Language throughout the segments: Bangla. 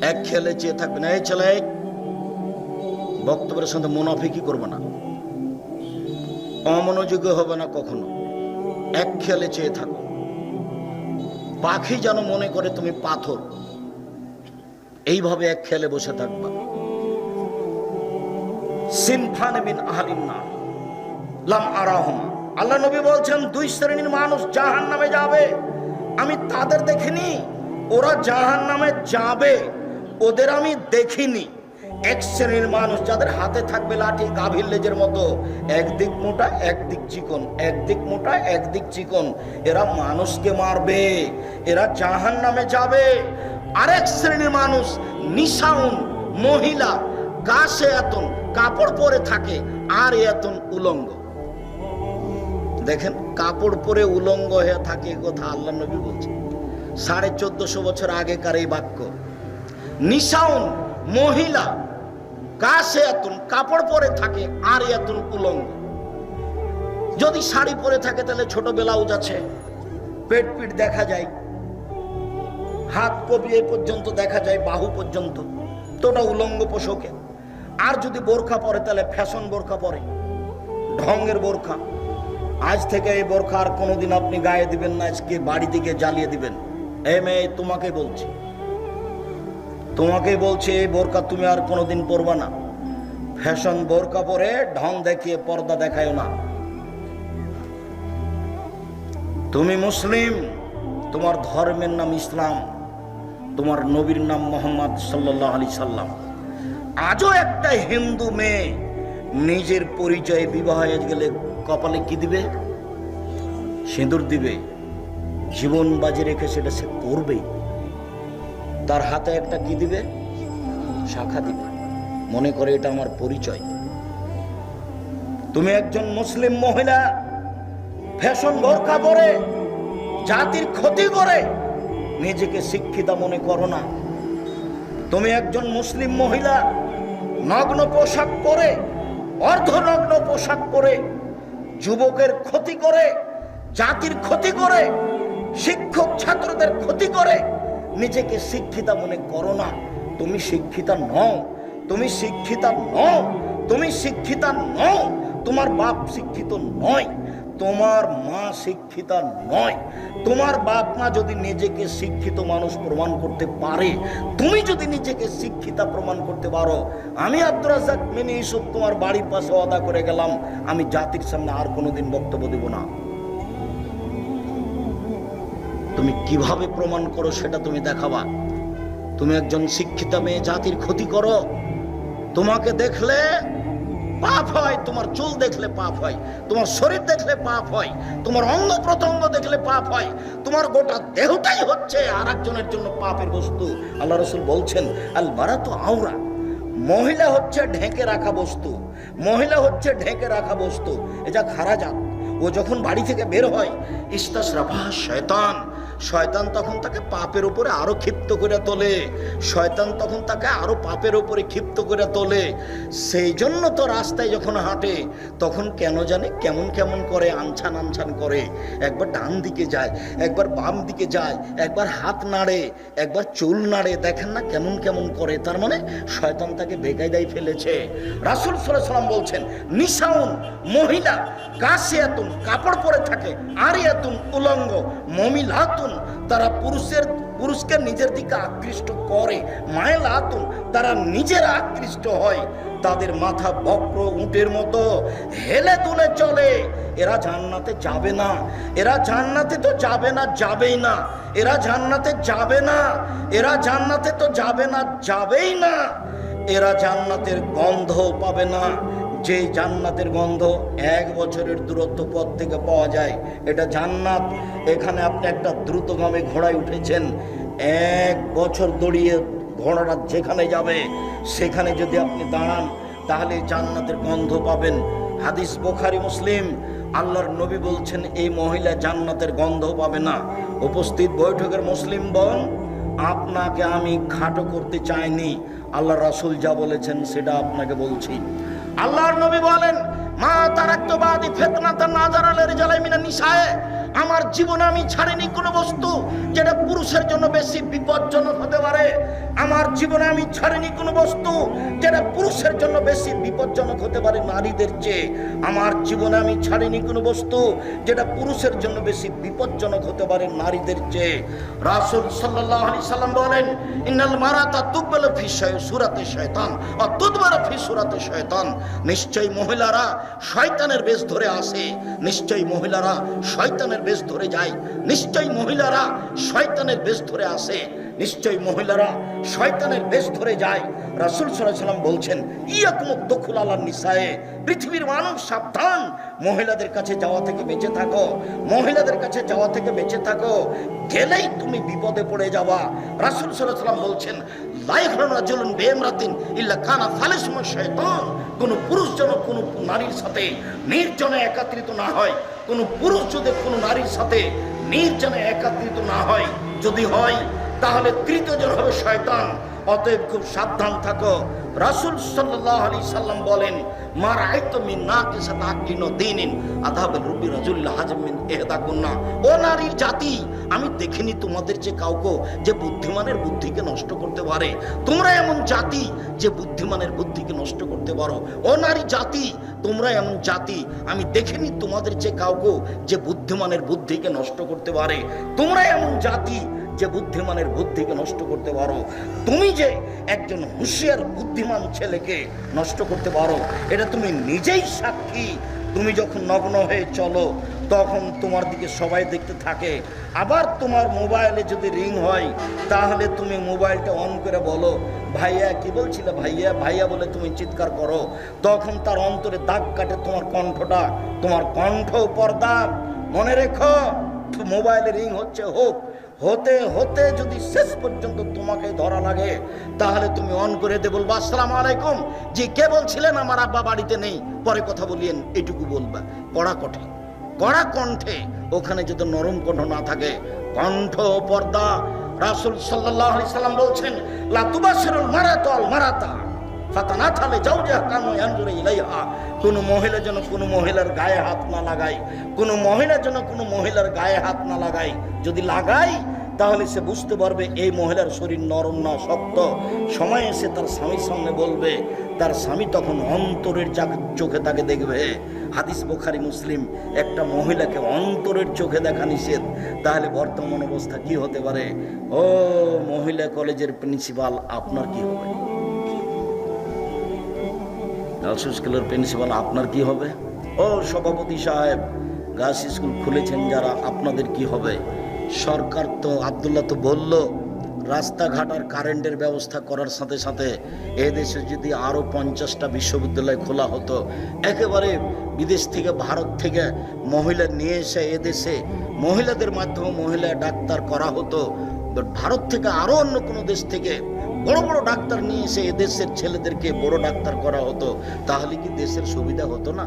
এক খেলে চেয়ে থাকবে না। এই ছেলে বক্তব্যের সাথে মুনাফিকি করবে না। অমনোযোগী হবে না কখনো। এক খেলে চেয়ে থাকো। পাখি যেন মনে করে তুমি পাথর, এইভাবে এক খেলে বসে থাকবা। সিনফান বিন আহলিন লাম আরাহম। আল্লাহ নবী বলছেন, দুই শ্রেণির মানুষ জাহান নামে যাবে। আমি তাদের দেখিনি, ওরা জাহান নামে যাবে। ওদের আমি দেখিনি। এক শ্রেণির মানুষ যাদের হাতে থাকবে লাঠি, গাভীর লেজের মতো, একদিক মোটা, একদিক চিকন, একদিক মোটা, একদিক চিকন। এরা মানুষকে মারবে, এরা জাহান নামে যাবে। আরেক শ্রেণির মানুষ নিশাউন, মহিলা গাছে এতন, কাপড় পরে থাকে, আর এতন উলঙ্গ। দেখেন, কাপড় পরে উলঙ্গ হয়ে থাকে কথা আল্লাহ নবী বলছে সাড়ে চোদ্দশো বছর আগেকার এই বাক্য। নিশাউন, মহিলা গাছে এতন কাপড় পরে থাকে আর এতন উলঙ্গ। যদি শাড়ি পরে থাকে, তাহলে ছোট ব্লাউজ আছে। পেট পিট দেখা যায়। হাত কবি এ পর্যন্ত দেখা যায়, বাহু পর্যন্ত। তোটা উলঙ্গ পোশাকে। আর যদি বোরখা পরে, তাহলে ফ্যাশন বোরখা পরে। ঢঙ্গের বোরখা। আজ থেকে এই বোরখা আর কোনোদিন আপনি গায়ে দিবেন না, আজকে বাড়ি দিকে জ্বালিয়ে দিবেন। এ মেয়ে, তোমাকে বলছি। তোমাকে বলছে, এই বোরকা তুমি আর কোনোদিন পরবা না। ফ্যাশন বোরকা পরে ঢং দেখিয়ে পর্দা দেখায় না। তুমি মুসলিম, তোমার ধর্মের নাম ইসলাম, তোমার নবীর নাম মোহাম্মদ সাল্লাহ আলি সাল্লাম। আজও একটা হিন্দু মেয়ে নিজের পরিচয়ে বিবাহ গেলে কপালে কি দিবে? সিঁদুর দিবে। জীবন বাজি রেখে সেটা সে করবে তার হাতে একটা কি দিবে? শাখা দিবে। মনে করে এটা আমার পরিচয়। তুমি একজন মুসলিম মহিলা, ফ্যাশন বোরকা পরে, জাতির ক্ষতি করে, নিজেকে শিক্ষিতা মনে করো না। তুমি একজন মুসলিম মহিলা, নগ্ন পোশাক পরে, অর্ধনগ্ন পোশাক পরে, যুবকের ক্ষতি করে, জাতির ক্ষতি করে, শিক্ষক ছাত্রদের ক্ষতি করে নিজেকে শিক্ষিতা মনে করো না। তুমি শিক্ষিতা নও, তুমি শিক্ষিতা নও, তুমি শিক্ষিতা নও, তোমার বাপ শিক্ষিত নয়, তোমার মা শিক্ষিতা নয়। তোমার বাপ মা যদি নিজেকে শিক্ষিত মানুষ প্রমাণ করতে পারে, তুমি যদি নিজেকে শিক্ষিতা প্রমাণ করতে পারো, আমি আব্দুর রাজাক মিনি ইসুফ তোমার বাড়ির পাশে অদা করে গেলাম, আমি জাতির সামনে আর কোনোদিন বক্তব্য দেব না। তুমি কীভাবে প্রমাণ করো সেটা তুমি দেখাবা? তুমি একজন শিক্ষিতা মেয়ে, জাতির ক্ষতি করো। তোমাকে দেখলে পাপ হয়, তোমার চুল দেখলে পাপ হয়, তোমার শরীর দেখলে পাপ হয়, তোমার অঙ্গ প্রত্যঙ্গ দেখলে পাপ হয়, তোমার গোটা দেহটাই হচ্ছে আর একজনের জন্য পাপের বস্তু। আল্লাহ রসুল বলছেন, আল মারা তো আওরা। মহিলা হচ্ছে ঢেকে রাখা বস্তু। মহিলা হচ্ছে ঢেকে রাখা বস্তু। এটা খারাজাত। ও যখন বাড়ি থেকে বের হয় ইস্তাস রাফা শয়তান। শয়তান তখন তাকে পাপের উপরে আরও ক্ষিপ্ত করে তোলে। শয়তান তখন তাকে আরও পাপের উপরে ক্ষিপ্ত করে তোলে। সেই জন্য তো রাস্তায় যখন হাঁটে, তখন কেন জানে কেমন কেমন করে আনছান আনছান করে। একবার ডান দিকে যায়, একবার বাম দিকে যায়, একবার হাত নাড়ে, একবার চুল নাড়ে, দেখেন না কেমন কেমন করে। তার মানে শয়তান তাকে বেকায়দায় ফেলেছে। রাসুল সাল্লাম বলছেন নিশাউন মহিলা কাশে এতুন কাপড় পরে থাকে আর এতুন উলঙ্গ, মমিলাতুন তারা পুরুষের, পুরুষকে নিজের দিকে আকৃষ্ট করে। মায়েলাতুন তারা নিজেরা আকৃষ্ট হয়। তাদের মাথা বক্র উটের মতো। হেলে তুলে চলে। এরা জান্নাতে যাবে না। এরা জান্নাতে তো যাবে না, যাবেই না। এরা জান্নাতে যাবে না। এরা জান্নাতে তো যাবে না, যাবেই না। এরা জান্নাতের গন্ধ পাবে না। যে জান্নাতের গন্ধ এক বছরের দূরত্ব পথ থেকে পাওয়া যায়, এটা জান্নাত। এখানে আপনি একটা দ্রুতগামী ঘোড়ায় উঠেছেন। এক বছর দড়িয়ে ঘোড়াটা যেখানে যাবে, সেখানে যদি আপনি দাঁড়ান, তাহলে জান্নাতের গন্ধ পাবেন। হাদিস বোখারি, মুসলিম। আল্লাহর নবী বলছেন, এই মহিলা জান্নাতের গন্ধ পাবে না। উপস্থিত বৈঠকের মুসলিম বন, আপনাকে আমি খাটো করতে চাইনি। আল্লাহ রাসুল যা বলেছেন, সেটা আপনাকে বলছি। আল্লাহর নবী বলেন মা তারাক্তবাদী ফেতনাতা জালাই মিনা নিশায়ে আমার জীবনে আমি ছাড়িনি কোনো বস্তু যেটা পুরুষের জন্য বেশি বিপজ্জনক হতে পারে। আমার জীবনে আমি ছাড়িনি কোনো বস্তু যেটা পুরুষের জন্য বেশি বিপজ্জনক হতে পারে নারীদের চেয়ে। আমার জীবনে আমি ছাড়িনি কোনো বস্তু যেটা পুরুষের জন্য বেশি বিপজ্জনক হতে পারে নারীদের চেয়ে। রাসূল সাল্লাল্লাহু আলাইহি সাল্লাম বলেন, ইন্নাল মারাতা তুকবাল ফি সুরাতে শয়তান আর তুদবার ফি সুরাতে শয়তান। নিশ্চয়ই মহিলারা শয়তানের বেশ ধরে আসে নিশ্চয়ই মহিলারা শয়তানের বেশ ধরে যায়। নিশ্চয়ই মহিলারা শয়তানের বেশ ধরে আসে। নিশ্চয়ই মহিলারা শয়তানের বেশ ধরে যায়। রাসূল সাল্লাম বলছেন ইয়াকুম দখুল আলা নিসায়ে, পৃথিবীর মানুষ সাবধান। মহিলাদের কাছে যাওয়া থেকে বেঁচে থাকো। মহিলাদের কাছে যাওয়া থেকে বেঁচে থাকো। গেলেই তুমি বিপদে পড়ে যাওয়া রাসূল সাল্লাম বলছেন কোন পুরুষ যেন কোন নারীর সাথে নির্জনে একত্রিত না হয়। কোন পুরুষ যদি কোন নারীর সাথে নির্জনে একাত্রিত না হয়, যদি হয়, তাহলে তৃতীয় জন হবে শয়তান। অতএব খুব সাবধান থাকো। রাসূল আলাইহি সাল্লাম বলেন ও নারীর জাতি, আমি দেখিনি তোমাদের যে যে বুদ্ধিমানের বুদ্ধিকে নষ্ট করতে পারে। তোমরা এমন জাতি যে বুদ্ধিমানের বুদ্ধিকে নষ্ট করতে পারো। ও নারী জাতি, তোমরা এমন জাতি, আমি দেখিনি তোমাদের যে কাউকে যে বুদ্ধিমানের বুদ্ধিকে নষ্ট করতে পারে। তোমরা এমন জাতি যে বুদ্ধিমানের বুদ্ধিকে নষ্ট করতে পারো, তুমি যে একজন হুঁশিয়ার, বুদ্ধিমান ছেলেকে নষ্ট করতে পারো, এটা তুমি নিজেই সাক্ষী। তুমি যখন নগ্ন হয়ে চলো, তখন তোমার দিকে সবাই দেখতে থাকে। আবার তোমার মোবাইলে যদি রিং হয়, তাহলে তুমি মোবাইলটা অন করে বলো, ভাইয়া, কি বলছিলে ভাইয়া? ভাইয়া বলে তুমি চিৎকার করো। তখন তার অন্তরে দাগ কাটে তোমার কণ্ঠটা। তোমার কণ্ঠ পর্দা। মনে রেখো, মোবাইলে রিং হচ্ছে হোক হতে হতে যদি শেষ পর্যন্ত তোমাকে ধরা লাগে, তাহলে তুমি অন করে দে বলব, আসসালাম আলাইকুম। জি কে বলছিলেন, আমার আব্বা বাড়িতে নেই। পরে কথা বলিয়েন, এটুকু বলবা। কড়া কঠে কড়া কণ্ঠে ওখানে যদি নরম কণ্ঠ না থাকে, কণ্ঠ পর্দা, রাসূল আলাইহি সাল্লাম বলছেন, লা তুবাশিরুল মারাতা আল মারাতা। যাও কানু মহিলা যেন কোন মহিলার গায়ে হাত না লাগায়। কোন মহিলা যেন কোন মহিলার গায়ে হাত না লাগায়। যদি লাগাই তাহলে সে বুঝতে পারবে এই মহিলার শরীর নরম না শক্ত। সময় এসে তার স্বামীর সামনে বলবে, তার স্বামী তখন অন্তরের চোখে তাকে দেখবে। হাদিস বোখারি, মুসলিম, একটা মহিলাকে অন্তরের চোখে দেখা নিষেধ। তাহলে বর্তমান অবস্থা কি হতে পারে? ও মহিলা কলেজের প্রিন্সিপাল, আপনার কি হবে? গার্লস স্কুলের প্রিন্সিপাল, আপনার কি হবে? ও সভাপতি সাহেব, গার্লস স্কুল খুলেছেন যারা, আপনাদের কি হবে? সরকার তো আবদুল্লাহ তো বলল, রাস্তাঘাট আর কারেন্টের ব্যবস্থা করার সাথে সাথে এদেশে যদি আরও পঞ্চাশটা বিশ্ববিদ্যালয় খোলা হতো, একেবারে বিদেশ থেকে ভারত থেকে মহিলা নিয়ে এসে এদেশে মহিলাদের মাধ্যমে মহিলা ডাক্তার করা হতো ভারত থেকে আরও অন্য কোনো দেশ থেকে বড় বড় ডাক্তার নিয়ে এসে এদেশের ছেলেদেরকে বড় ডাক্তার করা হতো, তাহলে কি দেশের সুবিধা হতো না?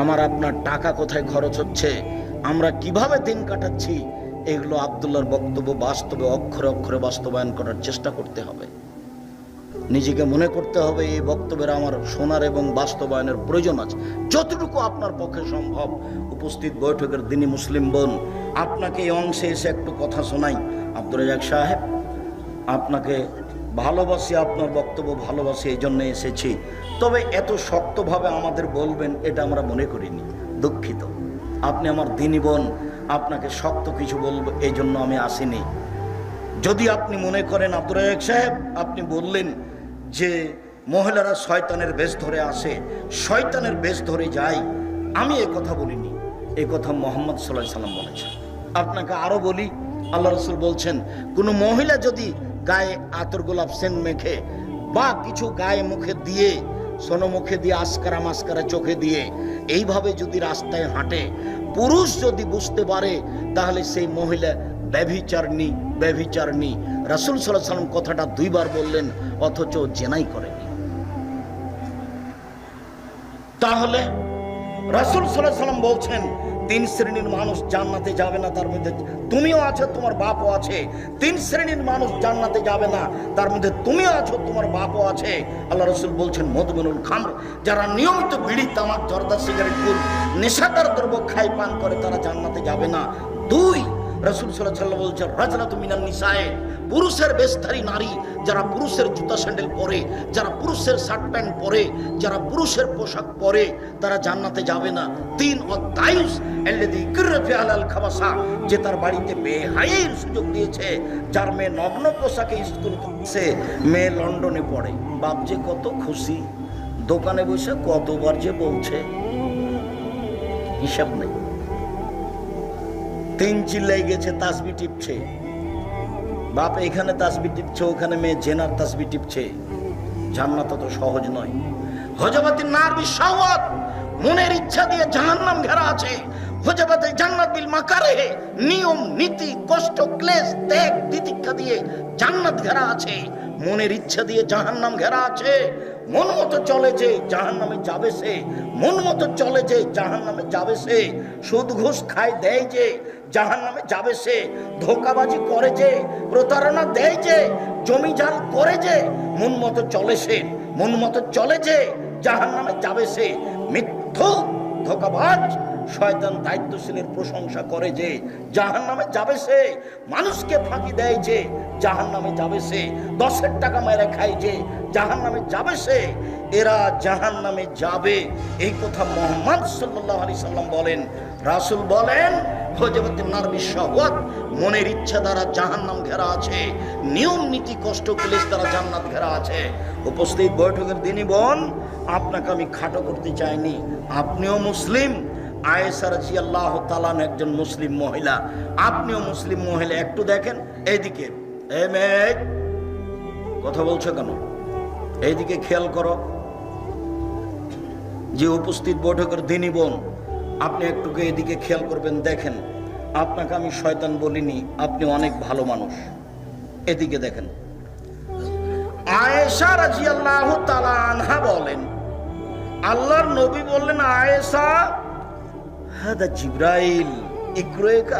আমার আপনার টাকা কোথায় খরচ হচ্ছে? আমরা কীভাবে দিন কাটাচ্ছি? এগুলো আবদুল্লার বক্তব্য বাস্তবে অক্ষরে অক্ষরে বাস্তবায়ন করার চেষ্টা করতে হবে। নিজেকে মনে করতে হবে, এই বক্তব্যের আমার শোনার এবং বাস্তবায়নের প্রয়োজন আছে। যতটুকু আপনার পক্ষে সম্ভব উপস্থিত বৈঠকের দিনই মুসলিম বোন, আপনাকে এই অংশে এসে একটু কথা শোনাই। আব্দুল রাজাক সাহেব, আপনাকে ভালোবাসি, আপনার বক্তব্য ভালোবাসি, এই জন্য এসেছি। তবে এত শক্তভাবে আমাদের বলবেন, এটা আমরা মনে করিনি। দুঃখিত। আপনি আমার দিনী বোন, আপনাকে শক্ত কিছু বলব, এই জন্য আমি আসিনি। যদি আপনি মনে করেন, আব্দুর রাজাক সাহেব, আপনি বললেন যে মহিলারা শয়তানের বেশ ধরে আসে, শয়তানের বেশ ধরে যায়, আমি এ কথা বলিনি। এ কথা মোহাম্মদ সাল্লাহ সাল্লাম বলেছেন। আপনাকে আরও বলি, আল্লাহ রসুল বলছেন, কোনো মহিলা যদি গায়ে আতর গোলাপ সেন মেখে বা কিছু গায়ে মুখে দিয়ে, সোনো মুখে দিয়ে, আসকারা মাস্কারা চোখে দিয়ে, এইভাবে যদি রাস্তায় হাঁটে, পুরুষ যদি বুঝতে পারে, তাহলে সেই মহিলা ব্যভিচারণী ব্যভিচারণী। রাসুল সাল্লাহ সাল্লাম কথাটা দুইবার বললেন, অথচ জেনাই করেনি। তাহলে রাসুল সাল্লাহ সাল্লাম বলছেন, তিন শ্রেণির মানুষ জান্নাতে যাবে না, তার মধ্যে তুমিও আছো, তোমার বাপও আছে। তিন শ্রেণির মানুষ জান্নাতে যাবে না, তার মধ্যে তুমিও আছো, তোমার বাপও আছে। আল্লাহ রসুল বলছেন মধুমেনুল খামর, যারা নিয়মিত বিড়ি, তামাক, জর্দা, সিগারেট গুল নেশাদার দ্রব্য খাই পান করে, তারা জান্নাতে যাবে না। দুই রসুল সাল্লাহ সাল্লাম বলছেন, রাজনাত মিনান নিসায়ে। পুরুষের বেশধারী নারী, যারা পুরুষের জুতা স্যান্ডেল পরে, যারা পুরুষের শার্ট প্যান্ট পরে, যারা পুরুষের পোশাক পরে, তারা জান্নাতে যাবে না। তিন অত্যায়ুস এল্লেদি কিরফে আলাল খাবাসা, যে তার বাড়িতে বেহাইয়ের সুযোগ দিয়েছে, যার মেয়ে নগ্ন পোশাকে স্কুল করছে, মেয়ে লন্ডনে পড়ে। বাপ যে কত খুশি, দোকানে বসে কতবার যে বলছে, হিসাব নেই। তিন চিল্লাই গেছে, তাসবি টিপছে। বাপ এখানে তাসবি টিপছে, ওখানে মেয়ে জেনার তাসবি টিপছে। জান্নাত তো সহজ নয়। হজবতী নার বিশ্বত মনের ইচ্ছা দিয়ে জাহান্নাম ঘেরা আছে। হজবতে জান্নাত বিল মাকারে নিয়ম, নীতি, কষ্ট, ক্লেশ, ত্যাগ, তিতিক্ষা দিয়ে জান্নাত ঘেরা আছে। মনের ইচ্ছা দিয়ে জাহান্নাম ঘেরা আছে। মন মতো চলে যে জাহান নামে যাবে সে। মন মতো চলে যে জাহান নামে যাবে সে। সুদ ঘুষ খায়, দেয় যে। জাহান নামে যাবে সে, ধোকাবাজি করে যে, প্রতারণা দেয় যে, জমি জাল করে যে, মন মতো চলে সে, মন মতো চলে যে জাহান নামে যাবে সে। মিথ্যু ধোকাবাজ, শয়তান দায়িত্বশীলের প্রশংসা করে যে জাহান নামে যাবে সে, মানুষকে ফাঁকি দেয় যে জাহান নামে যাবে সে, দশের টাকা মেরে খায় যে জাহান নামে যাবে সে, এরা জাহান নামে যাবে। এই কথা মোহাম্মদ সাল্লাহ আলি সাল্লাম বলেন। রাসুল বলেন মনের ইচ্ছা দ্বারা জাহান নাম ঘেরা আছে, নিয়ম নীতি কষ্ট ক্লেশ দ্বারা জান্নাত ঘেরা আছে। উপস্থিত বৈঠকের দিনই বোন, আপনাকে আমি খাটো করতে চাইনি। আপনিও মুসলিম। আয়েসার জি আল্লাহ তালান একজন মুসলিম মহিলা। আপনিও মুসলিম মহিলা, একটু দেখেন, এইদিকে। এ কথা বলছো কেন? এইদিকে খেয়াল করো। যে উপস্থিত বৈঠকের দিনই বোন আপনি একটু এদিকে খেয়াল করবেন, দেখেন। আপনাকে আমি শয়তান বলিনি, আপনি অনেক ভালো মানুষ। এদিকে দেখেন। আয়েশা আনহা বলেন, আল্লাহর নবী বললেন, আয়েশা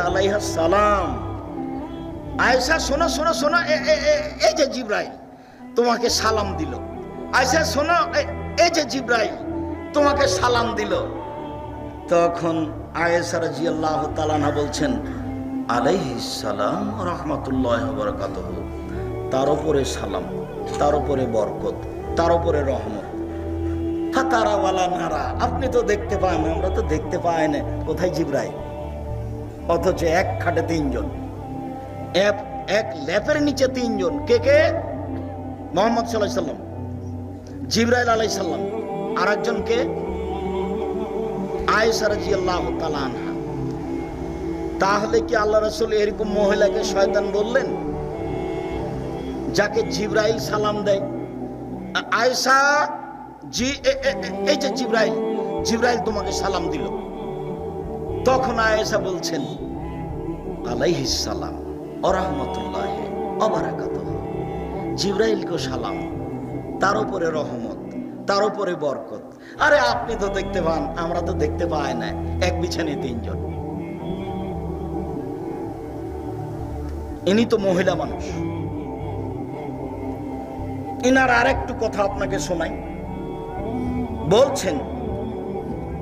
আলাইহা সালাম। আয়েশা, শোনো এই তোমাকে সালাম দিল। আয়েশা, শোনো এই যে জিব্রাইল, তোমাকে সালাম দিল। তখন আয়েশা রাজিয়াল্লাহ তালানা বলছেন আলাইহিস সালাম রহমতুল্লাহ বরকাত তার উপরে সালাম, তার উপরে বরকত, তার উপরে রহমত। ফাতারাওয়ালা নারা, আপনি তো দেখতে পান, আমরা তো দেখতে পাই না। কোথায় জিব্রাই অথচ এক খাটে তিনজন, এক এক ল্যাপের নিচে তিনজন। কে কে? মোহাম্মদ সাল্লাহ সাল্লাম। জিব্রাইল আলাই সাল্লাম আর একজন কে? তাহলে কি আল্লাহ রাসূল এরকম মহিলাকে শয়তান বললেন? যাকে জিব্রাইল সালাম দেয়। আ- আয়েশা, জি এই যে জিব্রাইল জিব্রাইল তোমাকে সালাম দিল। তখন আয়েশা বলছেন আলাইহিস সালাম ও রহমতুল্লাহ অবারাকাতুহ। জিব্রাইলকে সালাম, তার উপরে রহমত, তার উপরে বরকত। আরে আপনি তো দেখতে পান, আমরা তো দেখতে পাই না। এক বিছানে তিনজন। ইনি তো মহিলা মানুষ। ইনার আরেকটু কথা আপনাকে শোনাই। বলছেন,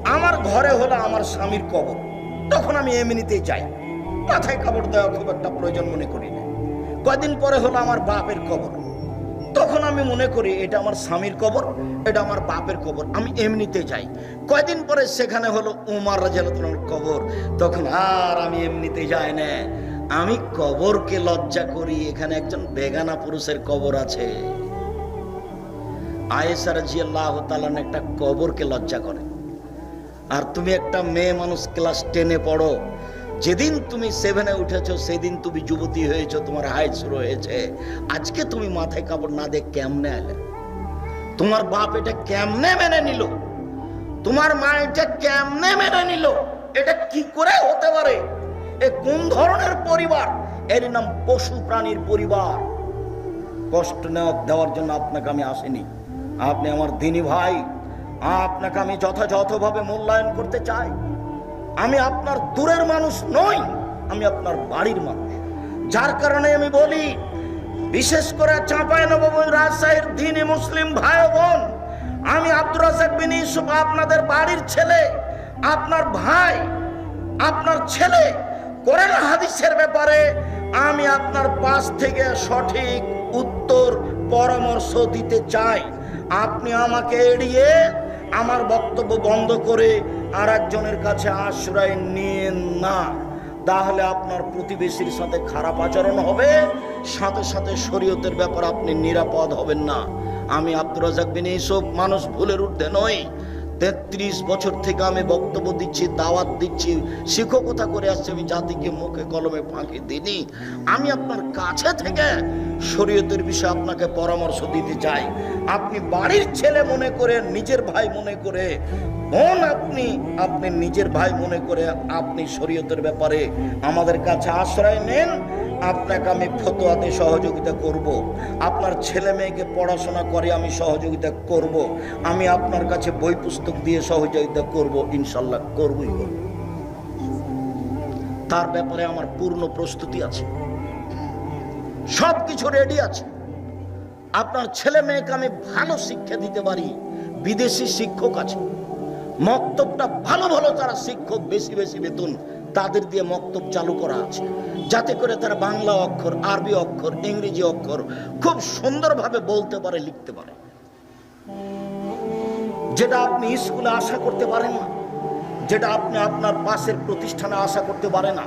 আমার ঘরে হলো আমার স্বামীর কবর। তখন আমি এমনিতেই যাই। মাথায় কাপড় দেওয়া খুব একটা প্রয়োজন মনে করি না। কয়দিন পরে হলো আমার বাপের কবর। আমি মনে করি এটা আমার স্বামীর কবর, এটা আমার বাপের কবর। আমি এমনিতে যাই। কয়দিন পরে সেখানে হলো উমার রাজালতনের কবর। তখন আর আমি এমনিতে যাই না। আমি কবরকে লজ্জা করি, এখানে একজন বেগানা পুরুষের কবর আছে। আয়েসার জিয়াল্লাহ তালান একটা কবরকে লজ্জা করে। আর তুমি একটা মেয়ে মানুষ ক্লাস টেনে পড়ো যেদিন তুমি সেভেনে উঠেছো, সেদিন তুমি যুবতী হয়েছো, তোমার হাইট শুরু হয়েছে। আজকে তুমি মাথায় কাপড় না দিয়ে কেমনে এলে? তোমার বাপ এটা কেমনে মেনে নিল? তোমার মা এটা কেমনে মেনে নিল? এটা কি করে হতে পারে? এ কোন ধরনের পরিবার? এর নাম পশু প্রাণীর পরিবার। কষ্ট নেওয়া দেওয়ার জন্য আপনাকে আমি আসিনি। আপনি আমার দিনী ভাই। আপনাকে আমি যথাযথভাবে মূল্যায়ন করতে চাই। আমি আপনার দূরের মানুষ নই, আমি আপনার বাড়ির মানুষ। যার কারণে আমি বলি, বিশেষ করে চাঁপায় নবগঞ্জ রাজশাহীর দিনী মুসলিম ভাই বোন, আমি আব্দুর রাজাক বিন ইউসুফ, আপনাদের বাড়ির ছেলে, আপনার ভাই, আপনার ছেলে কোরআন হাদিসের ব্যাপারে, আমি আপনার পাশ থেকে সঠিক উত্তর, পরামর্শ দিতে চাই। আপনি আমাকে এড়িয়ে আমার বক্তব্য বন্ধ করে আর একজনের কাছে আশ্রয় নিয়েন না। তাহলে আপনার প্রতিবেশীর সাথে খারাপ আচরণ হবে, সাথে সাথে শরীয়তের ব্যাপার আপনি নিরাপদ হবেন না। আমি আব্দুর রাজাক বিন ইসব মানুষ ভুলের ঊর্ধ্বে নই। তেত্রিশ বছর থেকে আমি বক্তব্য দিচ্ছি, দাওয়াত দিচ্ছি। শিক্ষকতা করে আসছি, আমি জাতিকে মুখে কলমে ফাঁকি দিনি আমি আপনার কাছে থেকে শরীয়তের বিষয়ে আপনাকে পরামর্শ দিতে চাই। আপনি বাড়ির ছেলে মনে করে, নিজের ভাই মনে করে, বোন আপনি আপনি নিজের ভাই মনে করে, আপনি শরীয়তের ব্যাপারে আমাদের কাছে আশ্রয় নেন। আপনাকে আমি ফতোয়াতে সহযোগিতা করব। আপনার ছেলে মেয়েকে পড়াশোনা করে আমি সহযোগিতা করব। আমি আপনার কাছে বই পুস্তক দিয়ে সহযোগিতা করব, ইনশাল্লাহ করবই করব। তার ব্যাপারে আমার পূর্ণ প্রস্তুতি আছে। সব কিছু রেডি আছে। আপনার ছেলে মেয়েকে আমি ভালো শিক্ষা দিতে পারি। বিদেশি শিক্ষক আছে। মক্তবটা ভালো ভালো তারা শিক্ষক, বেশি বেশি বেতন। তাদের দিয়ে মক্তব চালু করা আছে। যাতে করে তারা বাংলা অক্ষর, আরবি অক্ষর, ইংরেজি অক্ষর খুব সুন্দরভাবে বলতে পারে, লিখতে পারে। যেটা আপনি স্কুলে আশা করতে পারেন না, যেটা আপনি আপনার পাশের প্রতিষ্ঠানে আশা করতে পারে না,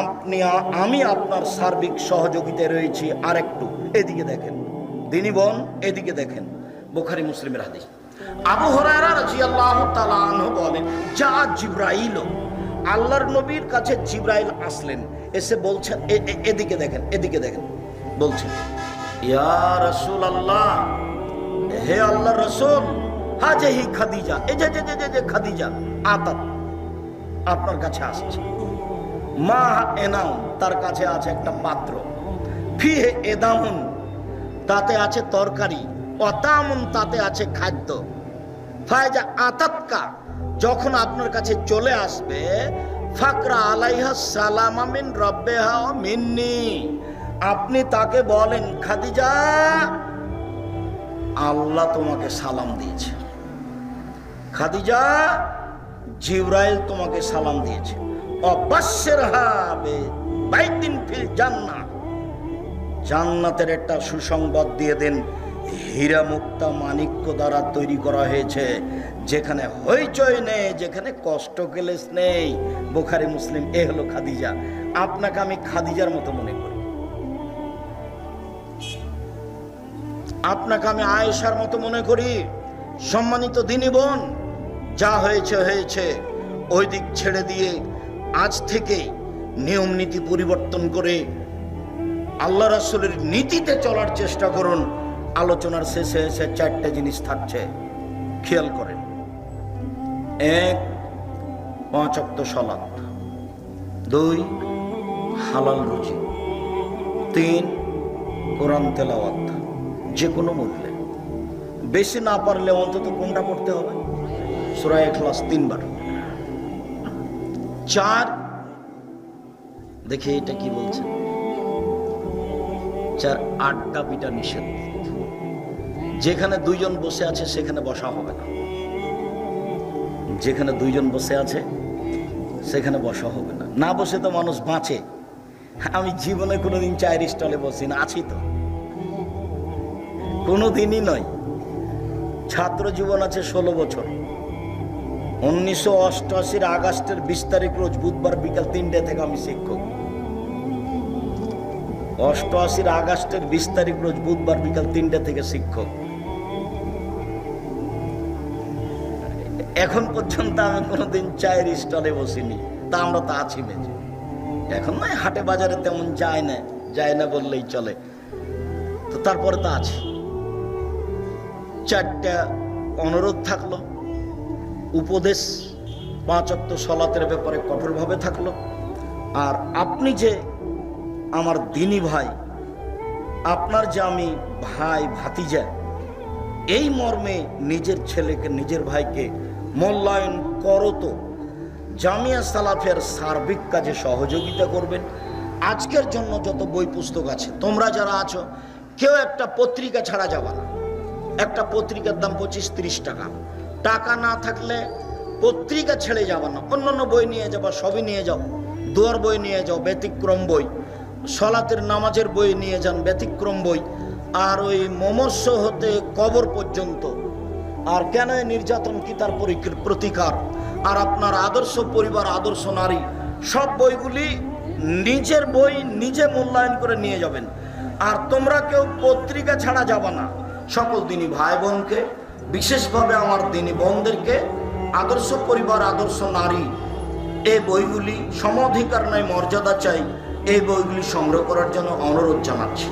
আপনি আমি আপনার সার্বিক সহযোগিতায় রয়েছি আর একটু এদিকে দেখেন। দিনী বোন, এদিকে দেখেন, বোখারি মুসলিমের হাদিস। আবু হরায়রা রাদিয়াল্লাহু তাআলা আনহু বলেন, যা জিব্রাইল আল্লাহর নবীর কাছে জিব্রাইল আসলেন। এসে বলছেন এ- এ- এদিকে দেখেন এদিকে দেখেন বলছেন ইয়া রাসূলুল্লাহ, হে আল্লাহর রাসূল হাজে হি খাদিজা, এই যে যে যে, খাদিজা, আতাত, আপনার কাছে আসছে। মা এনাম, তার কাছে আছে একটা পাত্র। ফিহে এদামুন, তাতে আছে তরকারি। অতামুন, তাতে আছে খাদ্য। ফায়জা আতাতকা যখন আপনার কাছে চলে আসবে, ফাকরা আলাইহা সালামা মিন রব্বেহা মিন্নি। আপনি তাকে বলেন, খাদিজা, আল্লাহ তোমাকে সালাম দিয়েছে। খাদিজা, জিব্রাইল তোমাকে সালাম দিয়েছে। অবাস্যের হবে বাইদিন ফিল জান্নাত জান্নাতের একটা সুসংবাদ দিয়ে দেন। হীরা মুক্তা মানিক্য দ্বারা তৈরি করা হয়েছে। যেখানে হইচই নেই, যেখানে কষ্ট কেলেস নেই। বোখারি, মুসলিম, এ হলো খাদিজা। আপনাকে আমি খাদিজার মতো মনে করি। আপনাকে আমি আয়েশার মতো মনে করি। সম্মানিত দিনী বোন, যা হয়েছে হয়েছে। ওই দিক ছেড়ে দিয়ে আজ থেকে নিয়ম নীতি পরিবর্তন করে আল্লাহ রাসূলের নীতিতে চলার চেষ্টা করুন। আলোচনার শেষে এসে চারটে জিনিস থাকছে। খেয়াল করেন। এক পাঁচ অক্ত সলাৎ দুই, হালাল রুজি তিন, কোরআন তেলাওয়াত যে কোনো মূল্যে। বেশি না পারলে অন্তত কোনটা পড়তে হবে? সুরায় এখলাস তিনবার। চার, দেখে এটা কি বলছে? চার আড্ডা পিটা নিষেধ। যেখানে দুইজন বসে আছে, সেখানে বসা হবে না। যেখানে দুইজন বসে আছে, সেখানে বসা হবে না। না বসে তো মানুষ বাঁচে। আমি জীবনে কোনোদিন চায়ের স্টলে বসি না, আছি তো। কোনোদিনই নয়। ছাত্র জীবন আছে ষোলো বছর। উনিশশো অষ্টআশির আগস্টের বিশ তারিখ রোজ বুধবার বিকাল তিনটে থেকে আমি শিক্ষক। অষ্টআশির আগস্টের বিশ তারিখ রোজ বুধবার বিকাল তিনটে থেকে শিক্ষক। এখন পর্যন্ত আমি কোনোদিন চায়ের স্টলে বসিনি, তা আমরা তো আছি মেজে এখন নয়, হাটে বাজারে তেমন যায় না যায় না বললেই চলে। তো তারপরে তো আছে। চারটা অনুরোধ থাকল, উপদেশ পাঁচ অক্ত সলাতের ব্যাপারে কঠোরভাবে থাকল। আর আপনি যে আমার দিনী ভাই, আপনার যে আমি ভাই, ভাতিজা, এই মর্মে নিজের ছেলেকে, নিজের ভাইকে মূল্যায়ন করো তো। জামিয়া সালাফের সার্বিক কাজে সহযোগিতা করবেন আজকের জন্য যত বই পুস্তক আছে, তোমরা যারা আছো, কেউ একটা পত্রিকা ছাড়া যাবা না। একটা পত্রিকার দাম পঁচিশ তিরিশ টাকা। টাকা না থাকলে পত্রিকা ছেড়ে যাবা না। অন্যান্য বই নিয়ে যাবা, সবই নিয়ে যাও। দুয়ার বই নিয়ে যাও, ব্যতিক্রম বই। সলাতের নামাজের বই নিয়ে যান, ব্যতিক্রম বই। আর ওই মমস্য হতে কবর পর্যন্ত আর কেন নির্যাতন কি তার পরি- প্রতিকার? আর আপনার আদর্শ পরিবার, আদর্শ নারী, সব বইগুলি নিজের বই নিজে মূল্যায়ন করে নিয়ে যাবেন। আর তোমরা কেউ পত্রিকা ছাড়া যাবে না। সকল দিনী ভাই বোনকে, বিশেষভাবে আমার দিনী বোনদেরকে, আদর্শ পরিবার, আদর্শ নারী, এই বইগুলি সমাধিকার নয়, মর্যাদা চাই। এই বইগুলি সংগ্রহ করার জন্য অনুরোধ জানাচ্ছি।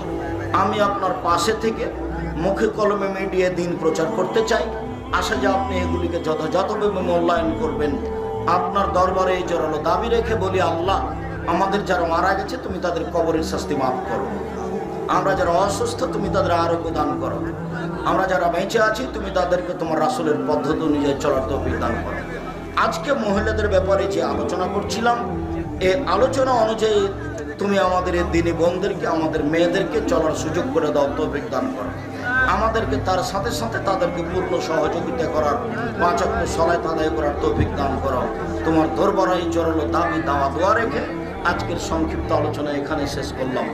আমি আপনার পাশে থেকে মুখে কলমে মিডিয়ে দিন প্রচার করতে চাই। আশা যে আপনি এগুলিকে যথাযথভাবে মূল্যায়ন করবেন। আপনার দরবারে এই জোরালো দাবি রেখে বলি, আল্লাহ, আমাদের যারা মারা গেছে, তুমি তাদের কবরের শাস্তি মাফ করো। আমরা যারা অসুস্থ, তুমি তাদের আরোগ্য দান করো। আমরা যারা বেঁচে আছি, তুমি তাদেরকে তোমার রাসুলের পদ্ধতি অনুযায়ী চলার তৌফিক দান করো। আজকে মহিলাদের ব্যাপারে যে আলোচনা করছিলাম, এই আলোচনা অনুযায়ী তুমি আমাদের এই দিনী বোনদেরকে, আমাদের মেয়েদেরকে চলার সুযোগ করে দাও, তৌফিক দান করো। আমাদেরকে তার সাথে সাথে তাদেরকে পূর্ণ সহযোগিতা করার পাঁচক সলায় তাদায় করার তৌফিক দান করো। তোমার দরবারাই চরণ দাবি দাওয়া দোয়া রেখে আজকের সংক্ষিপ্ত আলোচনা এখানে শেষ করলাম।